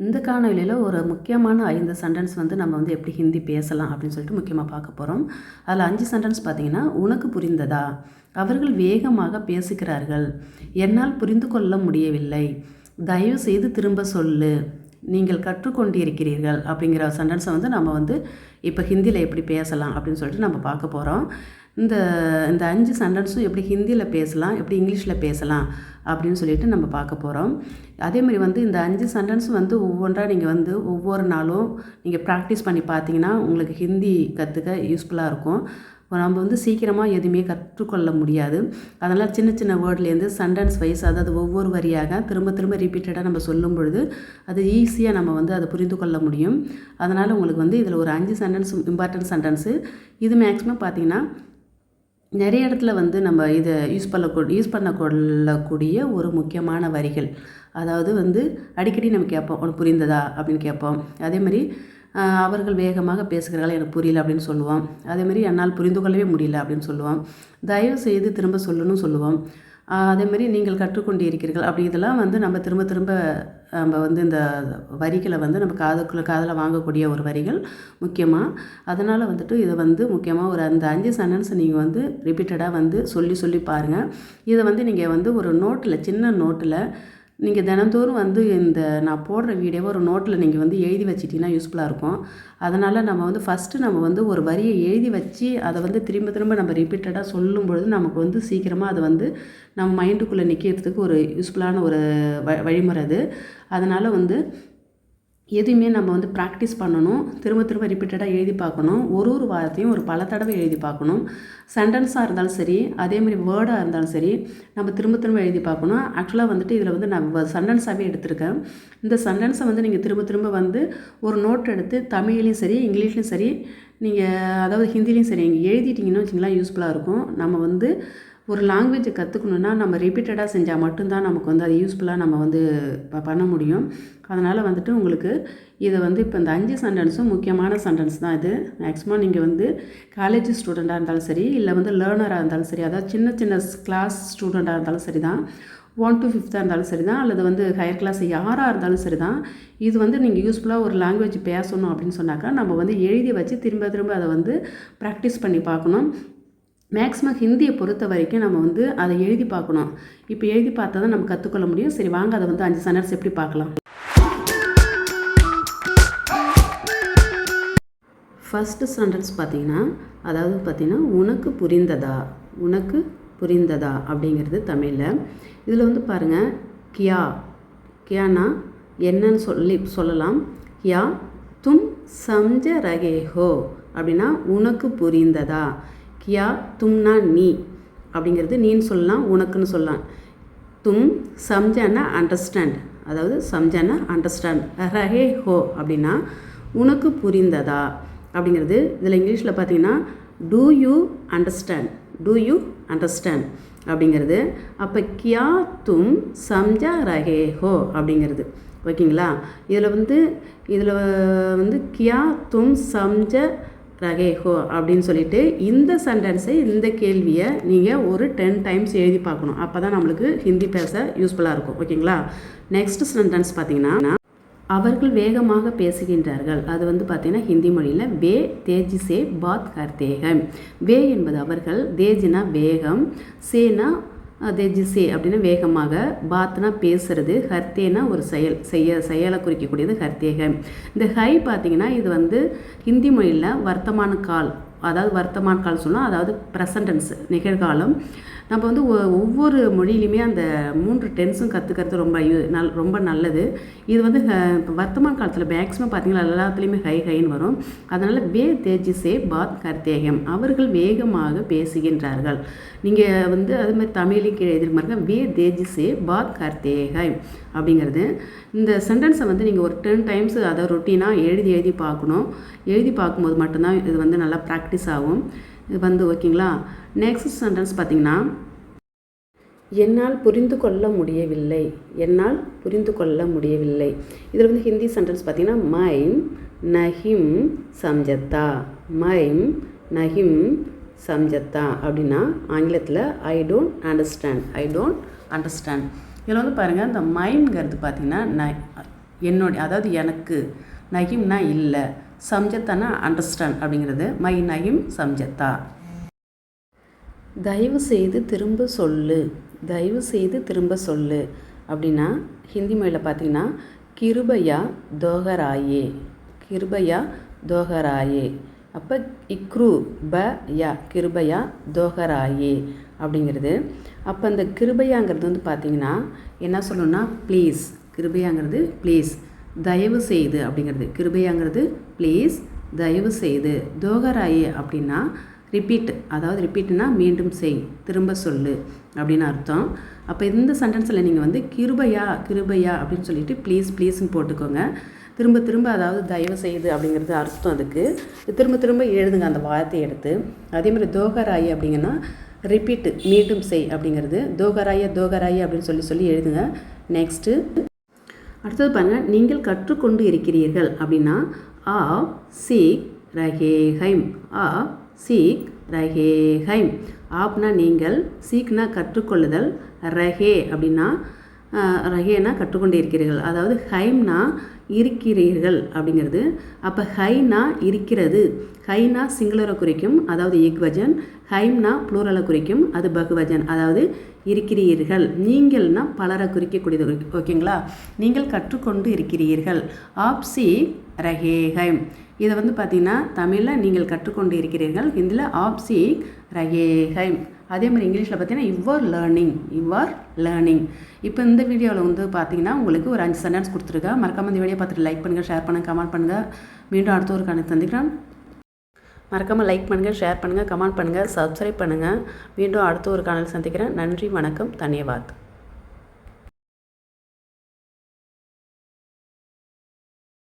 இந்த காணொலியில் ஒரு முக்கியமான ஐந்து சென்டென்ஸ் வந்து நம்ம வந்து எப்படி ஹிந்தி பேசலாம் அப்படின்னு சொல்லிட்டு முக்கியமாக பார்க்க போகிறோம் அதில் அஞ்சு சென்டென்ஸ் பார்த்தீங்கன்னா உனக்கு புரிந்ததா? அவர்கள் வேகமாக பேசுகிறார்கள். என்னால் புரிந்து கொள்ள முடியவில்லை. தயவு செய்து திரும்ப சொல்லு. நீங்கள் கற்றுக்கொண்டிருக்கிறீர்கள். அப்படிங்கிற சென்டென்ஸை வந்து நம்ம வந்து இப்போ ஹிந்தியில் எப்படி பேசலாம் அப்படின்னு சொல்லிட்டு நம்ம பார்க்க போகிறோம் இந்த இந்த அஞ்சு சென்டென்ஸும் எப்படி ஹிந்தியில் பேசலாம் எப்படி இங்கிலீஷில் பேசலாம் அப்படின்னு சொல்லிட்டு நம்ம பார்க்க போகிறோம் அதே மாதிரி வந்து இந்த அஞ்சு சென்டென்ஸும் வந்து ஒவ்வொன்றா நீங்கள் வந்து ஒவ்வொரு நாளும் நீங்கள் ப்ராக்டிஸ் பண்ணி பார்த்தீங்கன்னா உங்களுக்கு ஹிந்தி கற்றுக்க யூஸ்ஃபுல்லாக இருக்கும். நம்ம வந்து சீக்கிரமாக எதுவுமே கற்றுக்கொள்ள முடியாது. அதனால் சின்ன சின்ன வேர்ட்லேருந்து சென்டென்ஸ் வைஸ் அதாவது ஒவ்வொரு வரியாக திரும்ப திரும்ப ரிப்பீட்டடாக நம்ம சொல்லும் பொழுது அது ஈஸியாக நம்ம வந்து அதை புரிந்து கொள்ள முடியும். அதனால் உங்களுக்கு வந்து இதில் ஒரு அஞ்சு சென்டென்ஸ் இம்பார்ட்டன்ட் சென்டென்ஸு இது மேக்ஸிமம் பார்த்தீங்கன்னா நிறைய இடத்துல வந்து நம்ம இதை யூஸ் பண்ண யூஸ் பண்ண கொள்ளக்கூடிய ஒரு முக்கியமான வரிகள். அதாவது வந்து அடிக்கடி நம்ம கேட்போம் உனக்கு புரிந்ததா? அப்படின்னு கேட்போம். அதே மாதிரி அவர்கள் வேகமாக பேசுகிறார்கள் எனக்கு புரியல அப்படின்னு சொல்லுவோம். அதேமாதிரி என்னால் புரிந்து கொள்ளவே முடியல அப்படின்னு சொல்லுவோம். தயவு செய்து திரும்ப சொல்லணும்னு சொல்லுவோம். அதேமாதிரி நீங்கள் கற்றுக்கொண்டு இருக்கிறீர்கள் அப்படி இதெல்லாம் வந்து நம்ம திரும்ப திரும்ப நம்ம வந்து இந்த வரிகளை வந்து நம்ம காதுக்குள்ளே காதில் வாங்கக்கூடிய ஒரு வரிகள் முக்கியமாக அதனால் வந்துட்டு இதை வந்து முக்கியமாக ஒரு அந்த அஞ்சு சென்டென்ஸை நீங்கள் வந்து ரிப்பீட்டடாக வந்து சொல்லி சொல்லி பாருங்கள் இதை வந்து நீங்கள் வந்து ஒரு நோட்டில் சின்ன நோட்டில் நீங்கள் தினந்தோறும் வந்து இந்த நான் போடுற வீடியோவை ஒரு நோட்டில் நீங்கள் வந்து எழுதி வச்சிட்டிங்கன்னா யூஸ்ஃபுல்லாக இருக்கும். அதனால் நம்ம வந்து ஃபஸ்ட்டு நம்ம வந்து ஒரு வரியை எழுதி வச்சு அதை வந்து திரும்ப திரும்ப நம்ம ரிப்பீட்டடாக சொல்லும் பொழுது நமக்கு வந்து சீக்கிரமாக அதை வந்து நம்ம மைண்டுக்குள்ளே நிற்கிறதுக்கு ஒரு யூஸ்ஃபுல்லான ஒரு வ வழிமுறை அது. அதனால் வந்து எதுவுமே நம்ம வந்து ப்ராக்டிஸ் பண்ணணும். திரும்ப திரும்ப ரிப்பீட்டடாக எழுதி பார்க்கணும். ஒரு ஒரு வாரத்தையும் ஒரு பல தடவை எழுதி பார்க்கணும். சென்டென்ஸாக இருந்தாலும் சரி அதே மாதிரி வேர்டாக இருந்தாலும் சரி நம்ம திரும்ப திரும்ப எழுதி பார்க்கணும். ஆக்சுவலாக வந்துட்டு இதில் வந்து நான் சென்டென்ஸாகவே எடுத்திருக்கேன். இந்த சென்டென்ஸை வந்து நீங்கள் திரும்ப திரும்ப வந்து ஒரு நோட் எடுத்து தமிழ்லேயும் சரி இங்கிலீஷ்லேயும் சரி நீங்கள் அதாவது ஹிந்திலையும் சரி நீங்கள் எழுதிட்டிங்கன்னு வச்சிங்களா யூஸ்ஃபுல்லாக இருக்கும். நம்ம வந்து ஒரு லாங்குவேஜை கற்றுக்கணுன்னா நம்ம ரிப்பீட்டடாக செஞ்சால் மட்டும்தான் நமக்கு வந்து அது யூஸ்ஃபுல்லாக நம்ம வந்து பண்ண முடியும். அதனால் வந்துட்டு உங்களுக்கு இதை வந்து இப்போ இந்த அஞ்சு சென்டென்ஸும் முக்கியமான சென்டென்ஸ் தான் இது. மேக்ஸிமம் நீங்கள் வந்து காலேஜ் ஸ்டூடெண்ட்டாக இருந்தாலும் சரி இல்லை வந்து லேர்னராக இருந்தாலும் சரி அதாவது சின்ன சின்ன கிளாஸ் ஸ்டூடெண்ட்டாக இருந்தாலும் சரி தான் ஒன் டு ஃபிஃப்த்தாக இருந்தாலும் சரி தான் அல்லது வந்து ஹையர் கிளாஸ் யாராக இருந்தாலும் சரி தான் இது வந்து நீங்கள் யூஸ்ஃபுல்லாக ஒரு லாங்குவேஜ் பேசணும் அப்படின்னு சொன்னாக்கா நம்ம வந்து எழுதி வச்சு திரும்ப திரும்ப அதை வந்து ப்ராக்டிஸ் பண்ணி பார்க்கணும். மேக்ஸிமம் ஹிந்தியை பொறுத்த வரைக்கும் நம்ம வந்து அதை எழுதி பார்க்கணும். இப்போ எழுதி பார்த்தா தான் நம்ம கற்றுக்கொள்ள முடியும். சரி வாங்க அதை வந்து அஞ்சு சென்டென்ஸ் எப்படி பார்க்கலாம்? ஃபஸ்ட்டு சென்டென்ஸ் பார்த்தீங்கன்னா அதாவது பார்த்தீங்கன்னா உனக்கு புரிந்ததா? உனக்கு புரிந்ததா? அப்படிங்கிறது தமிழில். இதில் வந்து பாருங்கள் கியா. கியானா என்னன்னு சொல்லி சொல்லலாம். கியா தும் சம்ஜ ரகே ஹோ அப்படின்னா உனக்கு புரிந்ததா? கியா தும்னா நீ. அப்படிங்கிறது நீன்னு சொல்லலாம் உனக்குன்னு சொல்லலாம். தும் சம்ஜானா அண்டர்ஸ்டாண்ட் அதாவது சம்ஜானா அண்டர்ஸ்டாண்ட் ரஹே ஹோ அப்படின்னா உனக்கு புரிந்ததா? அப்படிங்கிறது இதில் இங்கிலீஷில் பார்த்தீங்கன்னா do you understand do you understand அப்படிங்கிறது. அப்போ கியா தும் சம்ஜா ரஹே ஹோ அப்படிங்கிறது. ஓகேங்களா? இதில் வந்து இதில் வந்து கியா தும் சம்ஜ ரகேஹோ அப்படின்னு சொல்லிட்டு இந்த சென்டென்ஸை இந்த கேள்வியை நீங்கள் ஒரு டென் டைம்ஸ் எழுதி பார்க்கணும். அப்போ தான் நம்மளுக்கு ஹிந்தி பேச யூஸ்ஃபுல்லாக இருக்கும். ஓகேங்களா நெக்ஸ்ட் சென்டென்ஸ் பார்த்தீங்கன்னா அவர்கள் வேகமாக பேசுகின்றார்கள். அது வந்து பார்த்திங்கன்னா ஹிந்தி மொழியில் வே தேஜிசே பாத் கர்த்தேகம். வே என்பது அவர்கள் தேஜினா வேகம். சேனா தேஜிசே அப்படின்னு வேகமாக பாத்னா பேசுறது ஹர்த்தேனா ஒரு செயல் செய்ய செயலை குறிக்கக்கூடியது ஹர்த்தேக. இந்த ஹை பார்த்தீங்கன்னா இது வந்து ஹிந்தி மொழியில் வர்த்தமான கால் அதாவது வர்த்தமான கால் சொன்னால் அதாவது ப்ரெசன்டென்ஸ் நிகழ்காலம். நம்ம வந்து ஒவ்வொரு மொழியிலையுமே அந்த மூன்று டென்ஸும் கற்றுக்கிறது ரொம்ப நல் ரொம்ப நல்லது. இது வந்து இப்போ வர்த்தமான காலத்தில் மேக்ஸிமம் பார்த்தீங்கன்னா எல்லாத்துலேயுமே ஹை ஹைன்னு வரும். அதனால் வே தேஜிசே பாத் கர்த்தேகம் அவர்கள் வேகமாக பேசுகின்றார்கள். நீங்கள் வந்து அது மாதிரி தமிழையும் கீழே எதிர்பார்க்க வே தேஜிசே பாத் கர்த்தேகம் அப்படிங்கிறது. இந்த சென்டென்ஸை வந்து நீங்கள் ஒரு டென் டைம்ஸ் அதை ரொட்டீனாக எழுதி எழுதி பார்க்கணும். எழுதி பார்க்கும்போது மட்டும்தான் இது வந்து நல்லா ப்ராக்டிஸ் ஆகும். இது வந்து ஓகேங்களா? நெக்ஸ்ட் சென்டென்ஸ் பார்த்திங்கன்னா என்னால் புரிந்து கொள்ள முடியவில்லை. என்னால் புரிந்து கொள்ள முடியவில்லை. இதில் வந்து ஹிந்தி சென்டென்ஸ் பார்த்திங்கன்னா மைம் நஹிம் சம்ஜத்தா. மைம் நஹிம் சம்ஜத்தா. அப்படின்னா ஆங்கிலத்தில் I don't understand I don't understand இதில் வந்து பாருங்கள் இந்த மைம்ங்கிறது பார்த்திங்கன்னா ந என்னுடைய அதாவது எனக்கு நகிம்னா இல்லை. சம்ஜத்தானா அண்டர்ஸ்டாண்ட் அப்படிங்கிறது மை நயும் சம்ஜத்தா. தயவு செய்து திரும்ப சொல்லு. தயவு செய்து திரும்ப சொல்லு. அப்படின்னா ஹிந்தி மொழியில் பார்த்தீங்கன்னா கிருபையா தோகராயே. கிருபையா தோகராயே. அப்போ இக்ரு ப யா கிருபையா தோகராயே அப்படிங்கிறது. அப்போ அந்த கிருபையாங்கிறது வந்து பார்த்தீங்கன்னா என்ன சொல்லணும்னா ப்ளீஸ் கிருபையாங்கிறது ப்ளீஸ் தயவு செய்து அப்படிங்கிறது. கிருபையாங்கிறது ப்ளீஸ் தயவு செய்து தோகராயே அப்படின்னா ரிப்பீட் அதாவது ரிப்பீட்னா மீண்டும் செய் திரும்ப சொல்லு அப்படின்னு அர்த்தம். அப்போ இந்த சென்டென்ஸில் நீங்கள் வந்து கிருபையா கிருபையா அப்படின்னு சொல்லிட்டு ப்ளீஸ் ப்ளீஸ்ன்னு போட்டுக்கோங்க. திரும்ப திரும்ப அதாவது தயவு செய்து அப்படிங்கிறது அர்த்தம் அதுக்கு. திரும்ப திரும்ப எழுதுங்க அந்த வார்த்தையை எடுத்து. அதே மாதிரி தோகராயி அப்படிங்கன்னா ரிப்பீட்டு மீண்டும் செய் அப்படிங்கிறது. தோகராய தோகராய அப்படின்னு சொல்லி சொல்லி எழுதுங்க. நெக்ஸ்ட்டு அடுத்தது பாருங்கள் நீங்கள் கற்றுக்கொண்டு இருக்கிறீர்கள் அப்படின்னா ஆ சீக் ரஹேஹைம் ஆ சீக் ரஹேஹைம் ஆப்னா நீங்கள் சீக்னா கற்றுக்கொள்ளுதல் ரஹே அப்படின்னா ரஹேனா கற்றுக்கொண்டு இருக்கிறீர்கள். அதாவது ஹைம்னா இருக்கிறீர்கள் அப்படிங்கிறது. அப்போ ஹைனா இருக்கிறது. ஹைனா சிங்குலரை குறிக்கும் அதாவது எக்வஜன் ஹைம்னா ப்ளூரலை குறிக்கும் அது பகுவஜன். அதாவது இருக்கிறீர்கள். நீங்கள்னா பலரை குறிக்கக்கூடியது. ஓகேங்களா? நீங்கள் கற்றுக்கொண்டு இருக்கிறீர்கள். ஆப்சி ரஹேஹைம் இதை வந்து பார்த்தீங்கன்னா தமிழில் நீங்கள் கற்றுக்கொண்டு இருக்கிறீர்கள் ஹிந்தியில் ஆப்சி ரயேஹைம் அதே மாதிரி இங்கிலீஷில் பார்த்தீங்கன்னா யுவர் லேர்னிங் யுவர் லேர்னிங் இப்போ இந்த வீடியோவில் வந்து பார்த்தீங்கன்னா உங்களுக்கு ஒரு அஞ்சு சென்டென்ஸ் கொடுத்துருக்கேன். மறக்காம இந்த வீடியோ பார்த்துட்டு லைக் பண்ணுங்கள் ஷேர் பண்ணுங்கள் கமெண்ட் பண்ணுங்கள் மீண்டும் அடுத்த ஒரு கணக்கு சந்திக்கிறேன் மறக்காமல் லைக் பண்ணுங்கள் ஷேர் பண்ணுங்கள் கமெண்ட் பண்ணுங்கள் சப்ஸ்கிரைப் பண்ணுங்கள் மீண்டும் அடுத்த ஒரு காணல் சந்திக்கிறேன். நன்றி வணக்கம் தன்யவாத்.